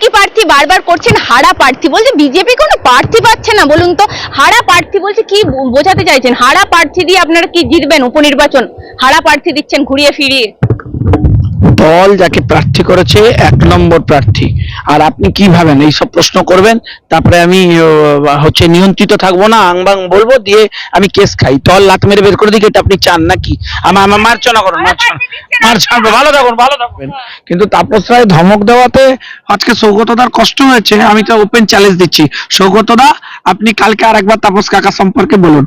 একই প্রার্থী বারবার করছেন? হারা প্রার্থী বলছে বিজেপি কোনো প্রার্থী পাচ্ছে না, বলুন তো। হারা প্রার্থী বলছে কি বোঝাতে চাইছেন? হারা প্রার্থী দিয়ে আপনারা কি জিতবেন উপনির্বাচন? হারা প্রার্থী দিচ্ছেন ঘুরিয়ে ফিরিয়ে। দল যাকে প্রার্থী করেছে, এক নম্বর প্রার্থী। আর আপনি কি ভাবেন? এইসব প্রশ্ন করবেন, তারপরে আমি হচ্ছে নিয়ন্ত্রিত থাকব না, আংবাং বলব, দিয়ে আমি কেস খাই। দল লাত মেরে বের করে দিকে, এটা আপনি চান নাকি? আমার আমার মার্চনা করুন মার্চনা ভালো থাকুন, ভালো থাকবেন কিন্তু তাপস রায় ধমক দেওয়াতে আজকে সৌগতদার কষ্ট হয়েছে, আমি তো ওপেন চ্যালেঞ্জ দিচ্ছি। সৌগতদা, আপনি কালকে আর একবার তাপস কাকা সম্পর্কে বলুন।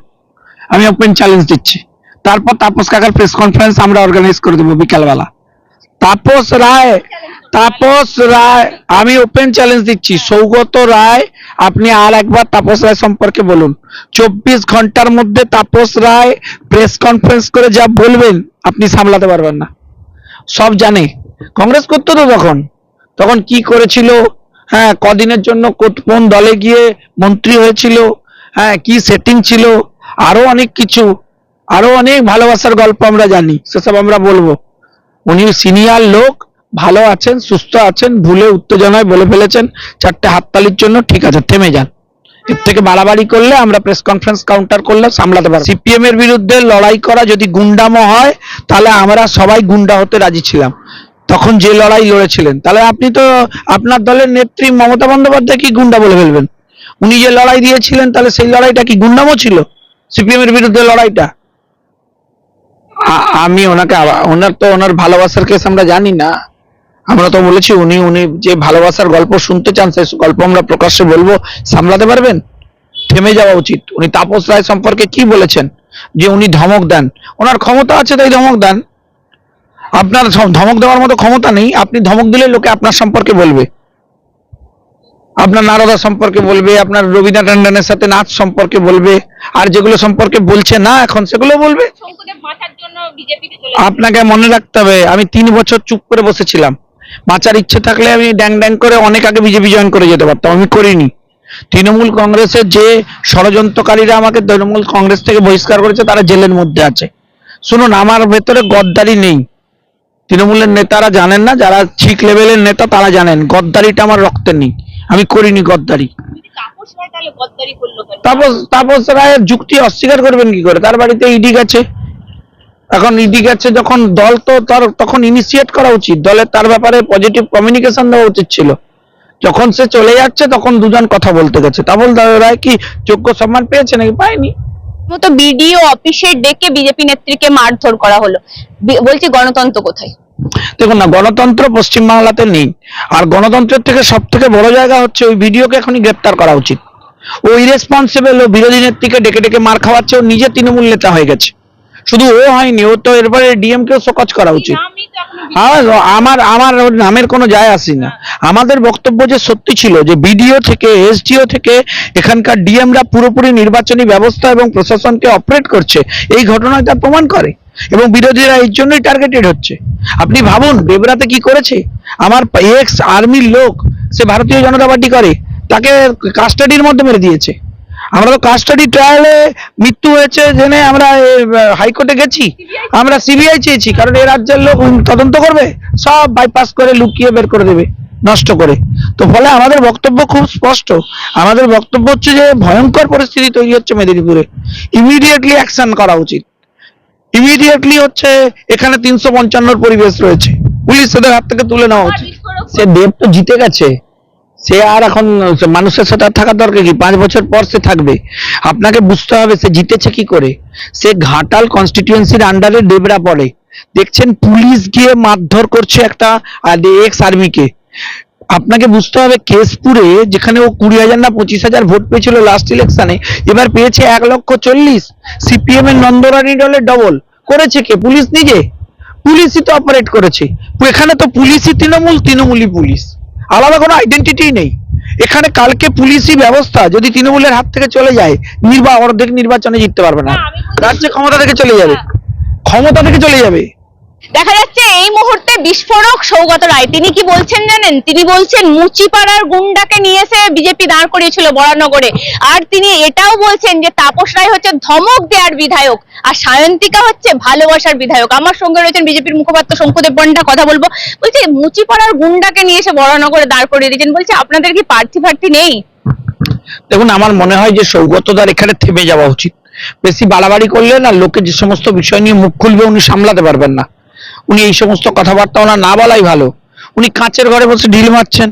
আমি ওপেন চ্যালেঞ্জ দিচ্ছি। তারপর তাপস কাকার প্রেস কনফারেন্স আমরা অর্গানাইজ করে দেবো বিকালবেলা। তাপস রায় তাপস রায়, আমি ওপেন চ্যালেঞ্জ দিচ্ছি। সৌগত রায়, আপনি আর একবার তাপস রায় সম্পর্কে বলুন। চব্বিশ ঘণ্টার মধ্যে তাপস রায় প্রেস কনফারেন্স করে যা বলবেন, আপনি সামলাতে পারবেন না। সব জানে। কংগ্রেস করতো তো তখন। তখন কি করেছিল? হ্যাঁ কদিনের জন্য কোন দলে গিয়ে মন্ত্রী হয়েছিল? হ্যাঁ কি সেটিং ছিল? আরও অনেক কিছু। আরও অনেক ভালোবাসার গল্প আমরা জানি। সেসব আমরা বলব। উনি সিনিয়র লোক, ভালো আছেন, সুস্থ আছেন, ভুলে উত্তেজনায় বলে ফেলেছেন, চারটে হাততালির জন্য ঠিক আছে, থেমে যান। এর থেকে বাড়াবাড়ি করলে আমরা প্রেস কনফারেন্স কাউন্টার করলে সামলাতে পারব। সিপিএম এর বিরুদ্ধে লড়াই করা যদি গুন্ডামো হয়, তাহলে আমরা সবাই গুন্ডা হতে রাজি ছিলাম। তখন যে লড়াই লড়েছিলেন, তাহলে আপনি তো আপনার দলের নেত্রী মমতা বন্দ্যোপাধ্যায় কি গুন্ডা বলে ফেলবেন? উনি যে লড়াই দিয়েছিলেন, তাহলে সেই লড়াইটা কি গুন্ডামো ছিল? সিপিএম এর বিরুদ্ধে লড়াইটা? আমি ওনাকে ওনার তো ওনার ভালোবাসার কেস আমরা জানি না। আমরা তো বলেছি উনি উনি যে ভালোবাসার গল্প শুনতে চান সে গল্প আমরা প্রকাশ্যে বলব। সামলাতে পারবেন? থেমে যাওয়া উচিত। উনি তাপস রায় সম্পর্কে কি বলেছেন? যে উনি ধমক দেন। ওনার ক্ষমতা আছে তাই ধমক দেন। আপনার ধমক দেওয়ার মতো ক্ষমতা নেই। আপনি ধমক দিলে লোকে আপনার সম্পর্কে বলবে। আপনার নারদা সম্পর্কে বলবে আপনার রবীন্দ্র ট্যান্ডনের সাথে নাচ সম্পর্কে বলবে আর যেগুলো সম্পর্কে বলছে না এখন সেগুলো বলবে। আপনাকে মনে রাখতে হবে আমি তিন বছর চুপ করে বসেছিলাম। বাঁচার ইচ্ছে থাকলে আমি ড্যাং ড্যাং করে অনেক আগে বিজেপি জয়েন করে যেতে পারতাম আমি করিনি। তৃণমূল কংগ্রেসের যে ষড়যন্ত্রকারীরা আমাকে তৃণমূল কংগ্রেস থেকে বহিষ্কার করেছে তারা জেলের মধ্যে আছে। শুনুন আমার ভেতরে গদ্দারি নেই। তৃণমূলের নেতারা জানেন না যারা ঠিক লেভেলের নেতা তারা জানেন গদ্দারিটা আমার রক্তে নেই। আমি করিনি গদ্দারি। তাপস রায়ের যুক্তি অস্বীকার করবেন কি করে? তার বাড়িতে ইডি গেছে। এখন ইডি গেছে যখন দল তো তার তখন ইনিশিয়েট করা উচিত। দলের তার ব্যাপারে পজিটিভ কমিউনিকেশন দেওয়া উচিত ছিল। যখন সে চলে যাচ্ছে তখন দুজন কথা বলতে গেছে। তাপস রায় কি যোগ্য সম্মান পেয়েছে নাকি পায়নি? মতো বিডিও অফিসে ডেকে বিজেপি নেত্রীকে মারধর করা হলো। বলছি গণতন্ত্র কোথায়? দেখুন না, গণতন্ত্র পশ্চিমবাংলাতে নেই। আর গণতন্ত্রের থেকে সব থেকে বড় জায়গা হচ্ছে ওই ভিডিওকে এখনই গ্রেপ্তার করা উচিত। ও ইরেসপন্সিবল ও বিরোধী নেত্রীকে ডেকে ডেকে মার খাওয়াচ্ছে, ও নিজে তৃণমূল নেতা হয়ে গেছে। শুধু ও হয়নি, ও তো এরপরে ডিএম কেও শোকজ করা উচিত। হ্যাঁ আমার আমার নামের কোনো যায় আসি না। আমাদের বক্তব্য যে সত্যি ছিল যে বিডিও থেকে এসডিও থেকে এখানকার ডিএমরা পুরোপুরি নির্বাচনী ব্যবস্থা এবং প্রশাসনকে অপারেট করছে এই ঘটনায় তা প্রমাণ করে। এবং বিরোধীরা এই জন্যই টার্গেটেড হচ্ছে। আপনি ভাবুন বেবরাতে কি করেছে? আমার এক্স আর্মির লোক সে ভারতীয় জনতা পার্টি করে তাকে কাস্টাডির মধ্যে মেরে দিয়েছে। আমরা তো কাস্টাডি ট্রায়ালে মৃত্যু হয়েছে জেনে আমরা হাইকোর্টে গেছি। আমরা সিবিআই চেয়েছি কারণ এ রাজ্যের লোক তদন্ত করবে সব বাইপাস করে লুকিয়ে বের করে দেবে নষ্ট করে। তো ফলে আমাদের বক্তব্য খুব স্পষ্ট। আমাদের বক্তব্য হচ্ছে যে ভয়ঙ্কর পরিস্থিতি তৈরি হচ্ছে মেদিনীপুরে। ইমিডিয়েটলি অ্যাকশন করা উচিত। ইমিডিয়েটলি হচ্ছে এখানে তিনশো পঞ্চান্নর পরিবেশ রয়েছে। পুলিশ তাদের হাত থেকে তুলে নেওয়া উচিত। সে দেব তো জিতে গেছে। সে আর এখন মানুষের সাথে থাকার দরকার কি? পাঁচ বছর পর সে থাকবে। আপনাকে বুঝতে হবে সে জিতেছে কি করে। সে ঘাটাল কনস্টিটিউয়েন্সির আন্ডারে ডেবরা পড়ে। দেখছেন পুলিশ গিয়ে মারধর করছে একটা এক্স আর্মিকে আপনাকে বুঝতে হবে কেশপুরে, যেখানে ও কুড়ি হাজার না পঁচিশ হাজার ভোট পেয়েছিল লাস্ট ইলেকশনে এবার পেয়েছে এক লক্ষ চল্লিশ। সিপিএম এর নন্দরানী দলের ডবল করেছে কে? পুলিশ নিজে। পুলিশই তো অপারেট করেছে। এখানে তো পুলিশই তৃণমূল, তৃণমূলই পুলিশ। আলাদা কোনো আইডেন্টিটি নেই। এখানে কালকে পুলিশি ব্যবস্থা যদি তৃণমূলের হাত থেকে চলে যায় নির্বা অর্ধেক নির্বাচনে জিততে পারবে না। রাজ্যে ক্ষমতা থেকে চলে যাবে। ক্ষমতা থেকে চলে যাবে। দেখা যাচ্ছে এই মুহূর্তে বিস্ফোরক সৌগত রায়। তিনি কি বলছেন জানেন? তিনি বলছেন, মুচিপাড়ার গুন্ডাকে নিয়ে এসে বিজেপি দাঁড় করিয়েছিল বরানগরে। আর তিনি এটাও বলছেন যে, তাপস রায় হচ্ছে ধমক দেওয়ার বিধায়ক, আর সায়ন্তিকা হচ্ছে ভালোবাসার বিধায়ক। আমার সঙ্গে রয়েছেন বিজেপির মুখপাত্র শঙ্কুদেব পণ্ডা কথা বলব। বলছে, মুচিপাড়ার গুন্ডাকে নিয়ে এসে বরানগরে দাঁড় করিয়ে দিয়েছেন। বলছি, আপনাদের কি প্রার্থী ফার্থী নেই? দেখুন, আমার মনে হয় যে সৌগত সৌগতদার এখানে থেমে যাওয়া উচিত। বেশি বাড়াবাড়ি করলে না, লোকে যে সমস্ত বিষয় নিয়ে মুখ খুলবে, উনি সামলাতে পারবেন না। উনি এই সমস্ত কথাবার্তা ওনার না বলাই ভালো। উনি কাঁচের ঘরে বসে ঢিল মারছেন।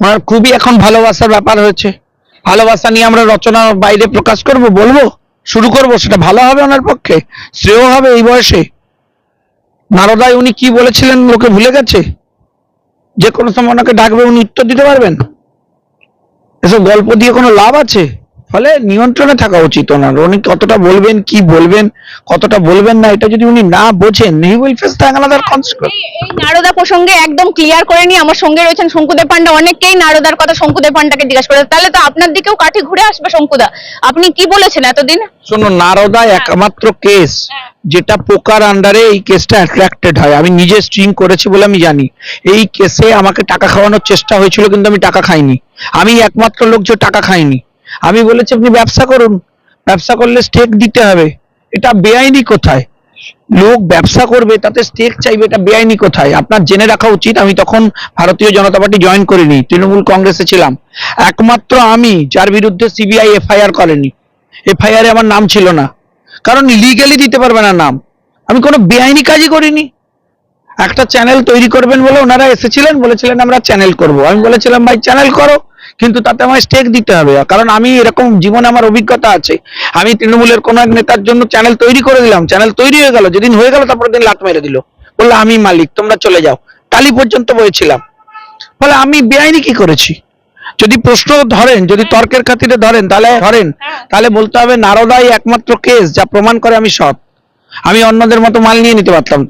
ওনার খুবই এখন ভালোবাসার ব্যাপার হয়েছে। ভালোবাসা নিয়ে আমরা রচনা বাইরে প্রকাশ করব, বলব? শুরু করব? সেটা ভালো হবে ওনার পক্ষে? শ্রেয় হবে এই বয়সে? নারদায় উনি কি বলেছিলেন লোকে ভুলে গেছে? যে কোনো সময় ওনাকে ডাকবে, উনি উত্তর দিতে পারবেন? এসব গল্প দিয়ে কোনো লাভ আছে? ফলে নিয়ন্ত্রণে থাকা উচিত ওনার। উনি কতটা বলবেন কি বলবেন কতটা বলবেন না এটা যদি উনি না বোঝেন he will face the another consequence এই নারদা প্রসঙ্গে একদম ক্লিয়ার করে নিয়ে আমার সঙ্গে রয়েছেন শঙ্কুদেব পান্ডা। অনেকেই নারদার কথা শঙ্কুদেব পান্ডাকে জিজ্ঞাসা করে তাহলে তো আপনার দিকেও কাঠি ঘুরে আসবে শঙ্কুদা। আপনি কি বলেছেন এতদিন? শুনুন নারদা একমাত্র কেস যেটা পোকার আন্ডারে এই কেসটা অ্যাট্রাক্টেড হয়। আমি নিজে স্ট্রিং করেছি বলে আমি জানি। এই কেসে আমাকে টাকা খাওয়ানোর চেষ্টা হয়েছিল কিন্তু আমি টাকা খাইনি। আমি একমাত্র লোক যে টাকা খাইনি। আমি বলেছি, আপনি ব্যবসা করুন। ব্যবসা করলে স্টেক দিতে হবে। এটা বেআইনি কোথায়? লোক ব্যবসা করবে, তাতে স্টেক চাইবে, এটা বেআইনি কোথায়? আপনার জেনে রাখা উচিত। আমি তখন ভারতীয় জনতা পার্টি জয়েন করিনি, তৃণমূল কংগ্রেসে ছিলাম। একমাত্র আমি, যার বিরুদ্ধে সিবিআই এফআইআর করেনি। এফআইআর আমার নাম ছিল না। কারণ লিগালি দিতে পারবে না নাম। আমি কোনো বেআইনি কাজই করিনি। একটা চ্যানেল তৈরি করবেন বলে ওনারা এসেছিলেন, বলেছিলেন, আমরা চ্যানেল করব। আমি বলেছিলাম, ভাই চ্যানেল করো। কিন্তু তাতে আমায় স্টেক দিতে হবে। কারণ আমি এরকম জীবনে আমার অভিজ্ঞতা আছে। আমি তৃণমূলের কোনো এক নেতার জন্য চ্যানেল তৈরি করে দিলাম। চ্যানেল তৈরি হয়ে গেল। যেদিন হয়ে গেল তারপর দিন লাত মেরে দিল। বলল, আমি মালিক, তোমরা চলে যাও। টালি পর্যন্ত বয়েছিলাম ফলে আমি বেআইনি কি করেছি? যদি প্রশ্ন ধরেন, যদি তর্কের খাতিরে ধরেন, তাহলে ধরেন, তাহলে বলতে হবে, নারদাই একমাত্র কেস যা প্রমাণ করে আমি সৎ। আমি অন্যদের মতো মাল নিয়ে নিতে পারতাম